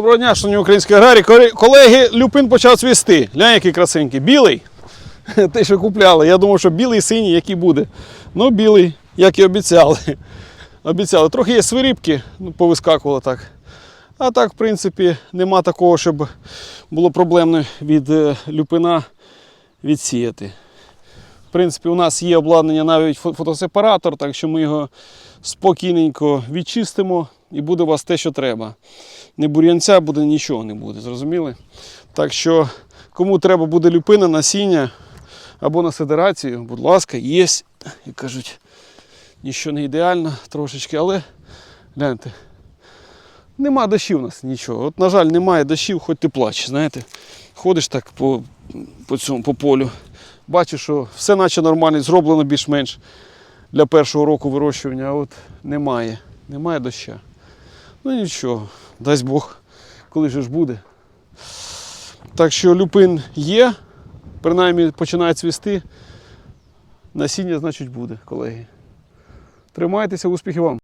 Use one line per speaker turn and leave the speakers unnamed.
Доброго дня, шановні українські аграрії. Колеги, люпин почав цвісти. Глянь, який красенький. Білий. Те, що купляли. Я думав, що білий, синій, який буде. Ну, білий, як і обіцяли. Обіцяли. Трохи є свирібки, ну, повискакувало так. А так, в принципі, нема такого, щоб було проблемно від е, люпина відсіяти. В принципі, у нас є обладнання навіть фотосепаратор, так що ми його спокійненько відчистимо і буде у вас те, що треба. Не бур'янця буде, нічого не буде, зрозуміли? Так що, кому треба буде люпина, насіння або на сидерацію, будь ласка, є, як кажуть, нічого не ідеально трошечки, але гляньте. Нема дощів у нас нічого. От, на жаль, немає дощів, хоч ти плач, знаєте. Ходиш так по, по цьому по полю. Бачиш, що все наче нормально, зроблено більш-менш для першого року вирощування, а от немає. Немає доща. Ну нічого, дасть Бог, коли же ж буде. Так що люпин є, принаймні починає цвісти. Насіння, значить, буде, колеги. Тримайтеся, успіхів вам!